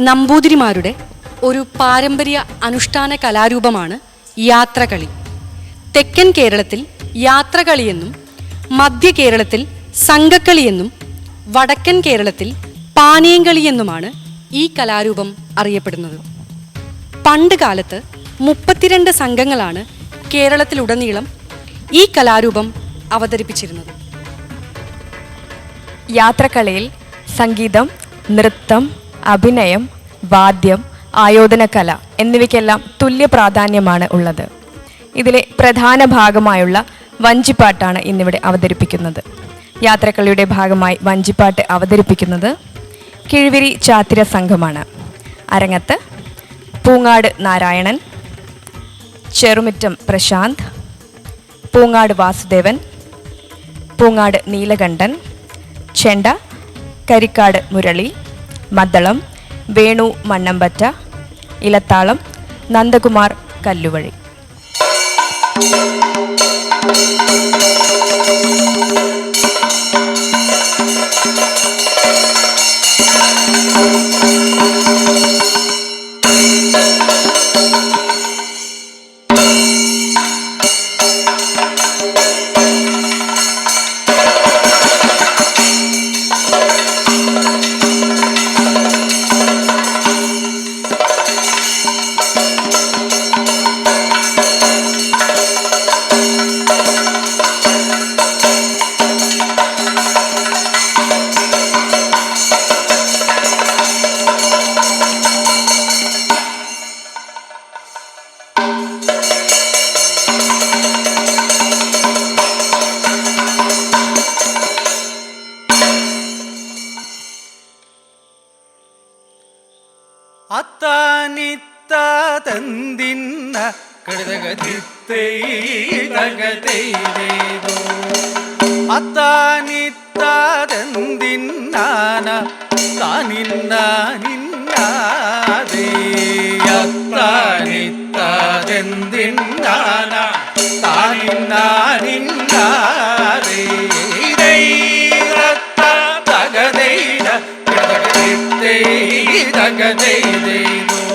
നമ്പൂതിരിമാരുടെ ഒരു പാരമ്പര്യ അനുഷ്ഠാന കലാരൂപമാണ് യാത്രകളി. തെക്കൻ കേരളത്തിൽ യാത്രകളിയെന്നും മധ്യ കേരളത്തിൽ സംഘക്കളിയെന്നും വടക്കൻ കേരളത്തിൽ പാനീയങ്കളിയെന്നുമാണ് ഈ കലാരൂപം അറിയപ്പെടുന്നത്. പണ്ട് കാലത്ത് മുപ്പത്തിരണ്ട് സംഘങ്ങളാണ് കേരളത്തിലുടനീളം ഈ കലാരൂപം അവതരിപ്പിച്ചിരുന്നത്. യാത്രക്കളയിൽ സംഗീതം നൃത്തം അഭിനയം വാദ്യം ആയോധനകല എന്നിവയ്ക്കെല്ലാം തുല്യ പ്രാധാന്യമാണ് ഉള്ളത്. ഇതിലെ പ്രധാന ഭാഗമായുള്ള വഞ്ചിപ്പാട്ടാണ് ഇന്നിവിടെ അവതരിപ്പിക്കുന്നത്. യാത്രക്കളിയുടെ ഭാഗമായി വഞ്ചിപ്പാട്ട് അവതരിപ്പിക്കുന്നത് കിഴിവിരി ചാത്തിര സംഘമാണ്. അരങ്ങത്ത് പൂങ്ങാട് നാരായണൻ ചെറുമിറ്റം പ്രശാന്ത് പൂങ്ങാട് വാസുദേവൻ പൂങ്ങാട് നീലകണ്ഠൻ ചെണ്ട കരിക്കാട് മുരളി മദ്ദളം വേണു മണ്ണമ്പറ്റ ഇലത്താളം നന്ദകുമാർ കല്ലുവഴി. ತಂದಿನ್ನ ಕಡದಗದಿತ್ತೈದಗದೈದೇದೋ ಅತ್ತಾನಿತ್ತ ತಂದಿನ್ನಾನ ತಾನಿನ್ನ ನಿನ್ನಾದೇಯ ಅತ್ತಾನಿತ್ತ ತಂದಿನ್ನಾನ ತಾನಿನ್ನ ನಿನ್ನಾದೇ. ತಗದೈದ ಕಡದಗದಿತ್ತೈದಗದೈದೇದೋ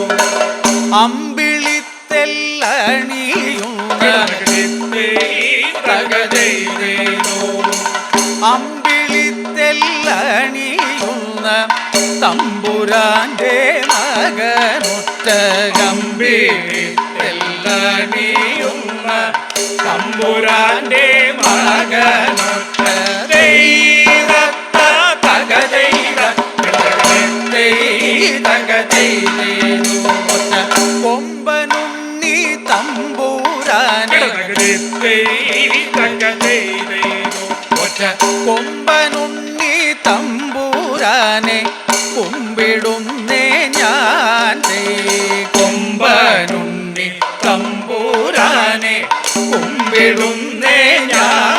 അമ്പിളിത്തെല്ലണിയുന്ന തമ്പുരാന്റെ മകനൊറ്റ ഗംഭീരിത്തെല്ലണിയുന്ന തമ്പുരാന്റെ മകനൊറ്റ ദൈവത്ത തകദൈവ കൊമ്പനുണ്ണി ഒറ്റ കൊമ്പനുണ്ണി തമ്പൂരാനെ കുമ്പിടുന്നേ ഞാൻ കൊമ്പനുണ്ണി തമ്പൂരാനെ കുമ്പിടുന്നേ ഞാൻ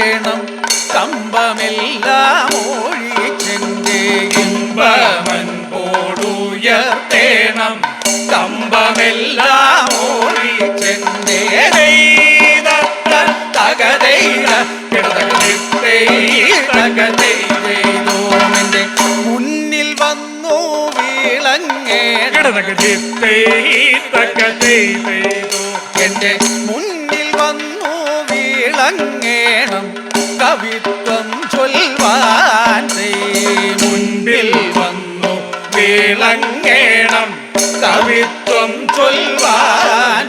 പോടുയർത്തേണം കമ്പമെല്ലാം ഒഴിച്ചെന്റെ ഇമ്പമൻ പോടുയർത്തേണം കമ്പമെല്ലാം തകതൈതോമെന്റെ മുന്നിൽ വന്നു വിളങ്ങേണം. എന്റെ കവിത്വം ചൊൽവാൻ മുൻപിൽ വന്നു. വിളങ്ങേണം കവിത്വം ചൊൽവാൻ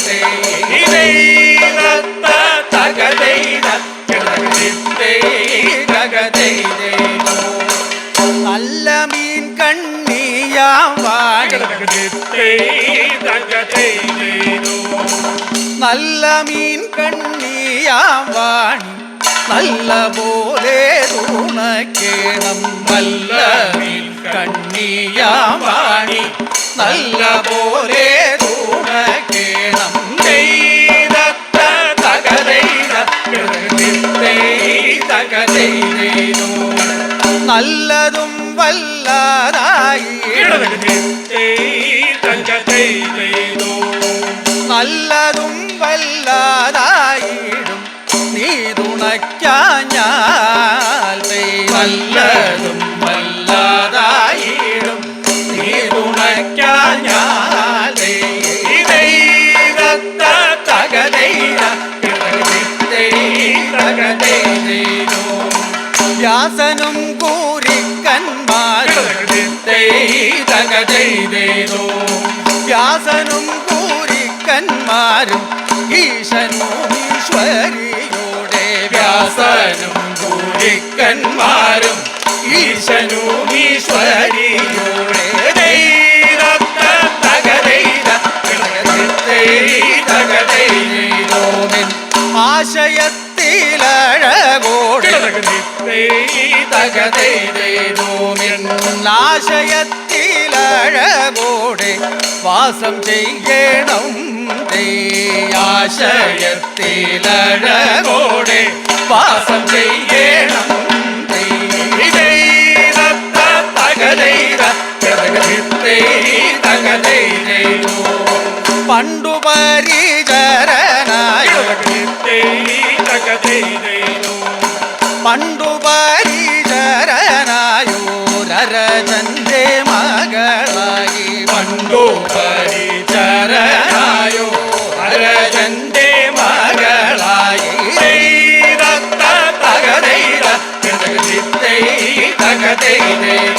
നല്ല മീൻ കണ്ണിയാം നല്ല മീൻ കണ്ണിയാം വാണി നല്ല പോലെ തുണക്കേണം നല്ല കണ്ണിയാണി നല്ല പോലെ തുണക്കേണം തകതൈത തകതൈതോ നല്ലതും വല്ലാതായി നല്ലതും വല്ലാതായിടും നീ തുണയ്ക്കാഞ്ഞാൽ നല്ലതും വല്ലാതായിടും. നീ തുണയ്ക്കാഞ്ഞാൽ വ്യാസനും കൂരിക്കന്മാരും വ്യാസനും കൂരിക്കന്മാരും ഈശനും വ്യാസനും ഗുരുക്കന്മാരും ഈശനും ഈശ്വരിയോടെ ആശയത്തിലഴകോടെ ആശയത്തിലഴകോടെ വാസം ചെയ്യണം ആശയത്തിലഴകോടെ വാസം ചെയ്യണം. പണ്ടു പരിചരനായ പണ്ടു പരിചരനായോരജന്റെ മകളായി പണ്ടോ പരിചരനായോ അരജന്റെ മകളായി ഉണ്ടായി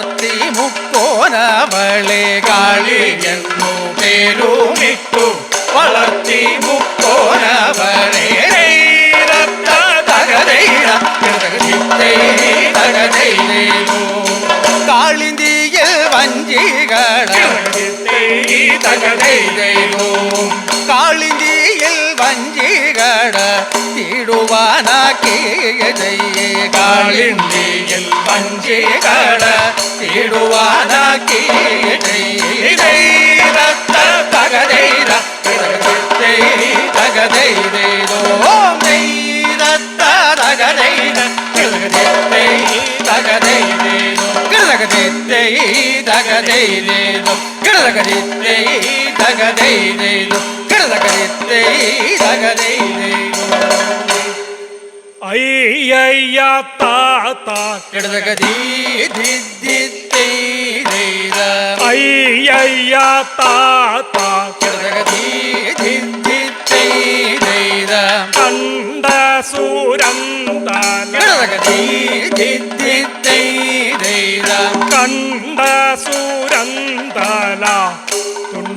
கார்த்தி முக்கோணவளே காளி என்னோ பேருமிட்டு வளர்த்தி முக்கோணவளே காளிந்தியில் வஞ்சிகளே ಗಾಳಿಗಡ ತಿಡುವಾನ ಕೇಜೈ ಗಾಳಿಂಡಿಯಲ್ ಪಂಜಿಗಡ ತಿಡುವಾನ ಕೇಜೈ ರಕ್ತ ತಗದೈರ ತಗದೈರೇದೋ ನೈ ರಕ್ತ ತಗದೈರ ತಗದೈರೇದೋ ಗಿಡದಗದೆತ್ತೈ ತಗದೈರೇದೋ ಗಿಡದಗದೆತ್ತೈ ತಗದೈರೇದೋ അയ്യയ്യ താത്ത ധിദ്ധിത്തൈരൈര അയ്യയ്യ താത്ത ധിദ്ധിത്തൈരൈര കണ്ട കിടകതീ ധിദ്ധിത്തൈരൈര കണ്ട സുരന്തല തുണ്ടമിടുന്നവൾ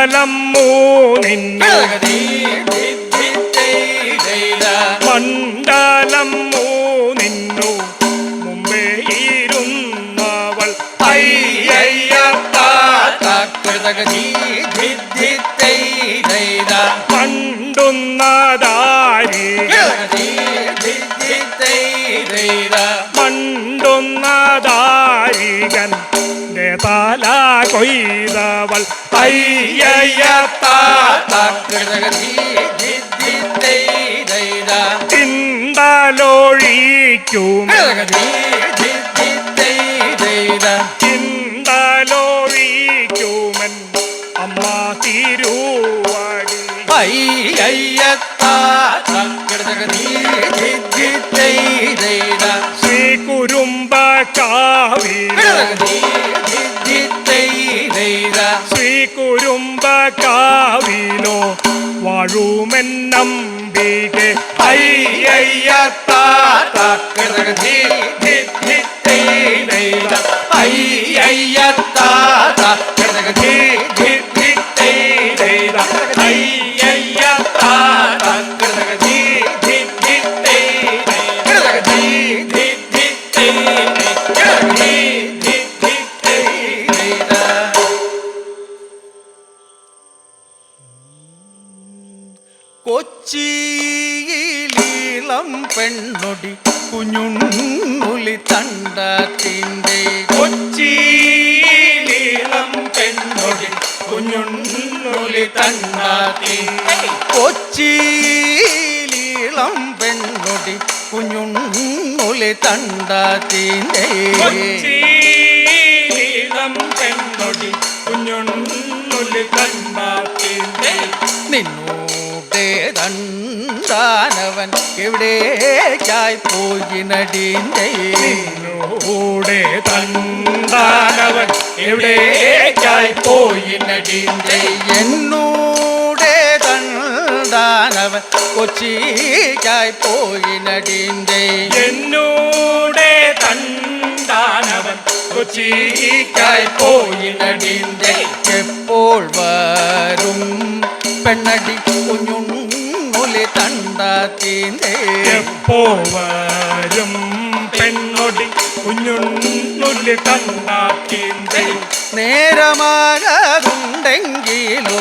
മണ്ഡലം മൂന്നിന്നു മണ്ഡലം മൂന്നിന്നു. മുമ്പേ ഇരുന്നവൾ മണ്ടുന്നതാരികൾ കൊയ്തവൾ ചിന്തലൊഴിക്കും. ചിന്തലൊഴിക്കുമൻ അമ്മ തിരുവടി. അയ്യയ്യത്താ ധിത്തൈതൈത ശ്രീ കുരുമ്പ കാവിലോ കാവിലോ വാഴുമെന്നംബികെ അയ്യയ്യത്താത്ത കിടകധി ധിത്തൈതൈത അയ്യയ്യത്താത്ത കിടകധി ധിത്തൈതൈത പെണ്ണൊടി കുഞ്ഞുണ്ണുലി തണ്ടത്തിന്റെ കൊച്ചിയിലീളം പെണ്ണൊടി കുഞ്ഞുണ്ണുലി തണ്ടാത്തി കൊച്ചിയിലീളം പെണ്ണൊടി കുഞ്ഞുണ്ണുലി തണ്ടാത്തിന്റെ കൊച്ചിയിലം പെണ്ണൊടി കുഞ്ഞുണ്ണുലി നിന്നോടേ നിന്നൂടെ തണ്ടാനവൻ എവിടേക്കായി പോയി നടീന്റെ കൂടെ തണ്ടാനവൻ എവിടേക്കായി പോയി നടീന്റെ എന്നൂടെ തന്താനവൻ കൊച്ചിക്കായി പോയി നടീന്റെ എന്നൂടെ തന്താനവൻ കൊച്ചിക്കായി പോയി നടീന്റെ എപ്പോൾ വരും പെണ്ണടി കുഞ്ഞുണ്ണുലി തണ്ടാത്തീന്റെ എപ്പോ വരും പെണ്ണൊടി കുഞ്ഞുണ്ണുള്ളി കണ്ടാത്തിന്റെ നേരമാകുണ്ടെങ്കിലോ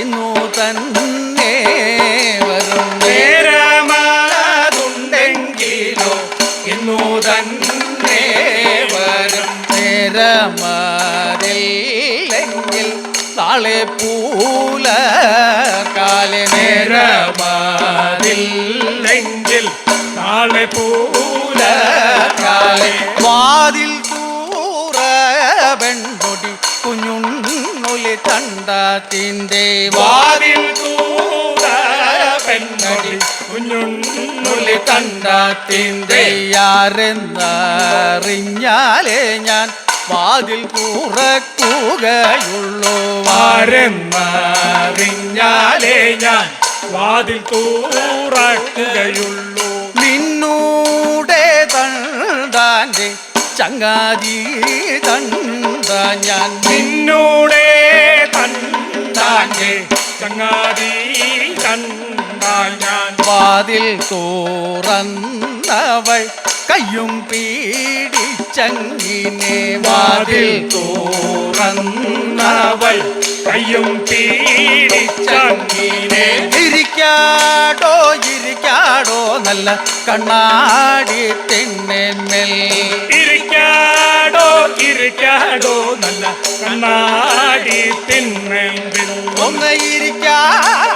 ഇന്നു തന്നെ വരും നേരമാകുണ്ടെങ്കിലോ ഇന്നു തന്നെ വരും നേരമാതില്ലെങ്കിൽ നാളെ പൂല നേരമാതില്ലെങ്കിൽ നാളെ പൂല വാതിൽ കൂറ പെൺകുടി കുഞ്ഞുണ്ണുലി തണ്ടാത്തിന്റെ വാതിൽ കൂറ പെൺകുടി കുഞ്ഞുണ്ണുലി കണ്ടാത്തിന്റെ ആരെന്നറിഞ്ഞാലേ ഞാൻ വാതിൽ കൂറക്കുകയുള്ളൂ ആരെന്നറിഞ്ഞാലേ ഞാൻ വാതിൽ തൂറക്കുകയുള്ളൂ. നിന്നൂടെ തണ്ടാന്റെ ചങ്ങാതി തണ്ട ഞാൻ നിന്നൂടെ തണ്ടാന്റെ ചങ്ങാതി ഞാൻ വാതിൽ തുറന്നവൾ കയ്യും പീഡിച്ചങ്ങിനെ വാതിൽ തുറന്നവൾ കയ്യും പീടിച്ചങ്ങിനെ ഇരിക്കാടോ ഇരിക്കാടോ നല്ല കണ്ണാടി തിണ്ണേന്മേൽ ഇരിക്കാടോ ഇരിക്കാടോ നല്ല കണ്ണാടി തിന്മെങ്കിൽ ഒന്ന് ഇരിക്കാടോ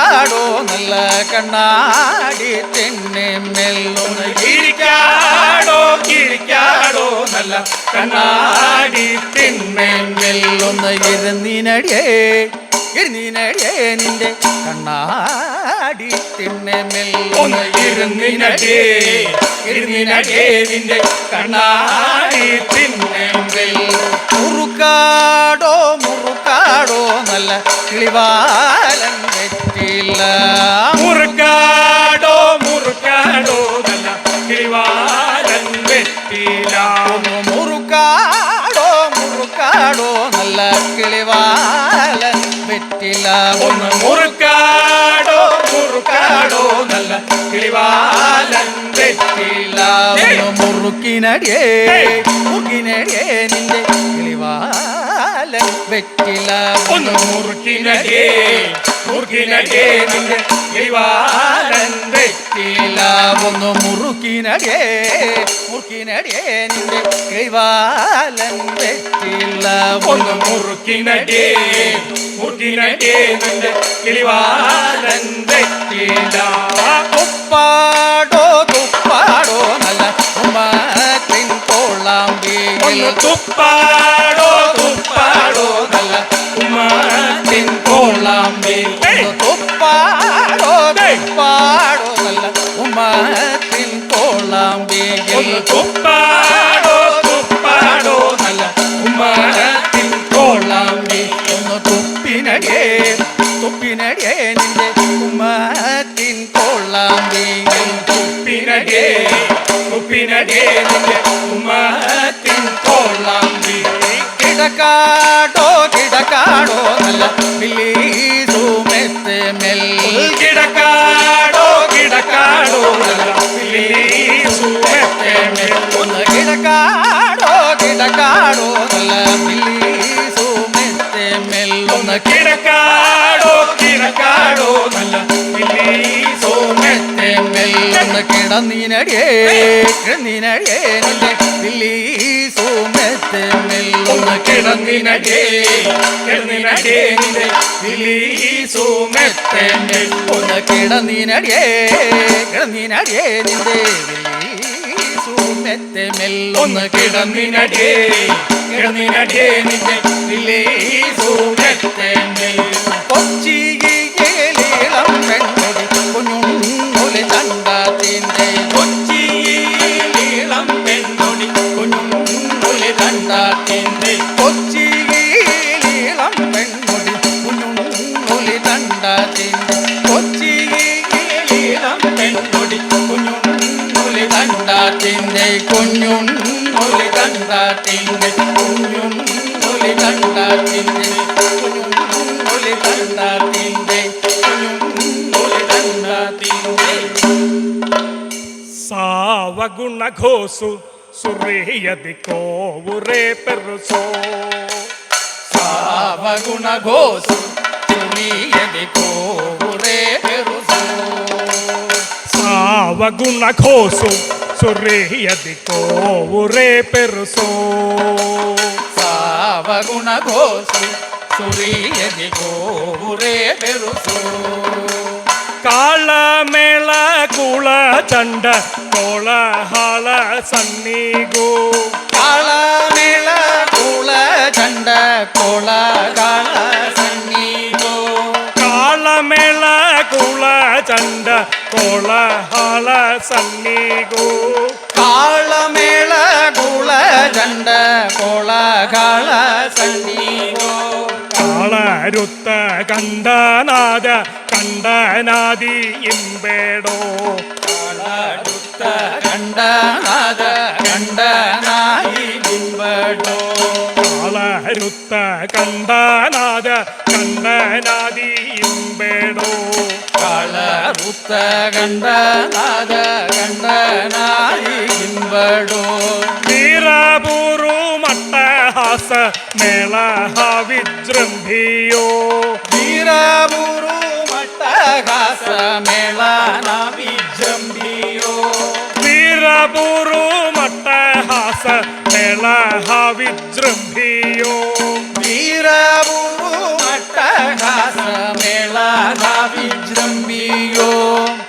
ഇരിക്കാടോ നല്ല കണ്ണാടി തെന്നെ മെല്ലുന്ന ഇരിക്കാടോ ഇരിക്കാടോ നല്ല കണ്ണാടി തെന്നെ മെല്ലുന്ന ഇരുന്നീനടിയേ ഇരുന്നിനടിയേ നിന്റെ കണ്ണാടി തെന്നെ മെല്ലുന്ന ഇരുന്നിനടിയേ ഇരുന്നിനടിയേ നിന്റെ കണ്ണാടി തിന്മെങ്കിൽ മുറുക്കാടോ മുറുക്കാടോ നല്ല കിളിവാലൻ വെറ്റില്ല മുറുക്കാടോ മുറുക്കാടോ നല്ല കിളിവാലൻ വെട്ടില ഒന്ന് മുറുക്കാടോ മുറുക്കാടോ നല്ല കിളിവാലൻ വെറ്റില്ല ഒന്ന് മുറുക്കാടോ മുറുക്കാടോ നല്ല കിളിവാലൻ വെട്ടില ഒന്ന് മുറുക്കിനടിയേ മുറുക്കിനടിയേ നിന്റെ കിളിവാലൻ വെറ്റില്ല ഒന്ന് മുറുക്കിനടേ മുറുക്കിനടേ നിന്റെ കിളിവാലൻ വെട്ടില ഒന്ന് മുറുക്കിനടിയേ മുറുക്കിനടിയേ നിന്റെ കിളിവാലൻ വെറ്റില്ല ഒന്ന് മുറുക്കിനടേ മുറുക്കിനടേ നിന്റെ കിളിവാലൻ വെട്ടില തുപ്പാടോ തുപ്പാടോ നല്ല ഉമ്മത്തിൻ കോളാമ്പി ഒന്ന് உமத்தின் கோலாம்பி கிடக்கா കിടന്നിനടിയേ കിടന്നിനടിയേ നിന്റെ കിടന്നിനടേ കിടന്നിനടേ നിന്റെ നിന്റെ കിടന്നിനടേ കിടന്നിനടേ നിന്റെ കുഞ്ഞുണ്ണുലി തണ്ടാത്തിൻ്റെ കുഞ്ഞുണ്ണുലി തണ്ടാത്തിൻ്റെ കുഞ്ഞുണ്ണുലി തണ്ടാത്തിൻ്റെ കുഞ്ഞുണ്ണുലി തണ്ടാത്തിൻ്റെ ಸಾವಗುಣ ಘೋಸು ಸುರೇಯದಿ ಕೋವುರೇ ಪೆರುಸೋ സാവഗുണ ഘോഷു തുണിയതി കോറേ പെരുസോ ಸಾವಗುಣ ಘೋಸು ಸುರೇಯದಿ ಕೋವುರೇ gunacoso, sorreyadico, re perso. Sava gunacoso, sorreyadico, re perso. ಕಾಳಮೇಳ ಕುಳ ಚಂಡ ಕೋಲಹಾಳ ಸನ್ನಿಗೂ ಕಾಳಮೇಳ ಕುಳ ಚಂಡ ಕೋಲಹಾಳ ಕೋಲಾಹಲ ಸನ್ನಿಗೂ ಕಾಳಮೇಳ ಕೂಳ ಚಂಡ ಕೋಲಾಹಲ ಸನ್ನಿಗೋ ಕಾಳರುತ್ತ ಕಂಡನಾದ ಕಂಡನಾದಿ ಇಂಬೇಡೋ ಕಾಳರುತ್ತ ಕಂಡನಾದ ಕಂಡನಾದಿ ಇಂಬೇಡೋ ಕಾಳರುತ್ತ ಕಂಡನಾದ ಕಂಡನಾದಿ ಇಂಬೇಡೋ കളറുത്ത കണ്ടനാഥ കണ്ടനായിമ്പടോ വീരപൂരു മട്ടഹാസ മേള വിജൃംഭിയോ വീരപൂരു മട്ടഹാസ മേള വിജൃംഭിയോ വീരപൂരു മട്ടഹാസ മേള വിജൃംഭിയോ വീരപൂരു మేళగా విజృంభియో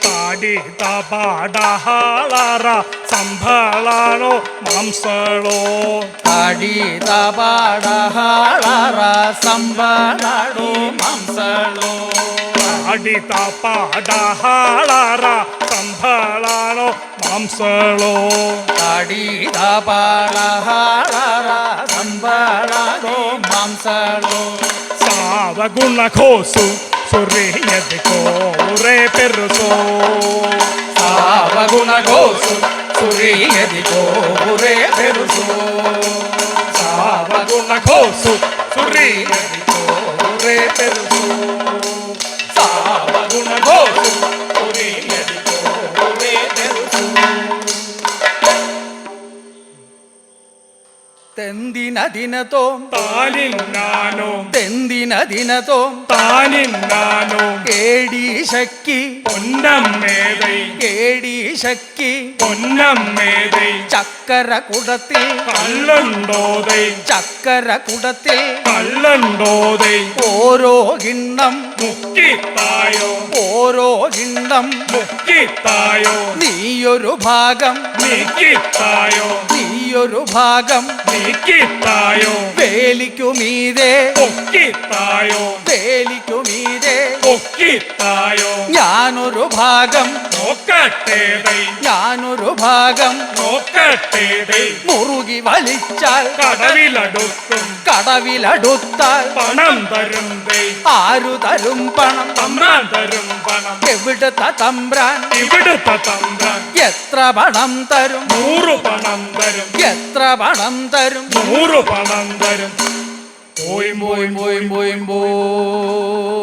పాడిత పాడహాళార సంభళాలో మాంసళో పాడిత పాడహాళార సంభళాలో మాంసళో పాడిత పాడహాళార సంభళాలో మాంసళో పాడిత పాడహాళార సంభళాలో మాంసళో Laguna Cosu, su ríe de so perroso. Laguna Cosu, su ríe de so perroso. Laguna Cosu, su ríe de cobre perroso. താലിന്നതിനതോ താലിന്നാനോ തെന്തിനതിനതോ താലിന്നാനോ. കേടി ശക്തി പൊന്നമ്മേതൈ കേടി ശക്തി പൊന്നമ്മേതൈ. ചക്കര കുടത്തിൽ കള്ളുണ്ടോതൈ. ചക്കര കുടത്തിൽ കള്ളുണ്ടോതൈ. ഓരോ കിണ്ണം മുക്കിത്തായോ. ഓരോ കിണ്ണം മുക്കിത്തായോ. നീയൊരു ഭാഗം നീക്കിത്തായോ. നീയൊരു ഭാഗം നീക്കിത്തായോ? വേലിക്കുമീതേ ഒക്കിത്തായോ വേലിക്കുമീതെ പൊക്കിത്തായോ? ഞാനൊരു ഭാഗം. നോക്കട്ടെ ഞാനൊരു ഭാഗം. നോക്കട്ടെ മുറുകി വലിച്ചാൽ കടവിലടുക്കും. കടവിലടുത്താൽ പണം തരും ആരു തരും പണം? തമ്പ്രാൻ തരും പണം. എവിടുത്തെ തമ്പ്രാൻ? ഇവിടുത്തെ തമ്പ്രാൻ. എത്ര പണം തരും? നൂറ് പണം തരും. എത്ര പണം തരും? നൂറ് പണം തരും. Ой, мой, мой, мой, мой.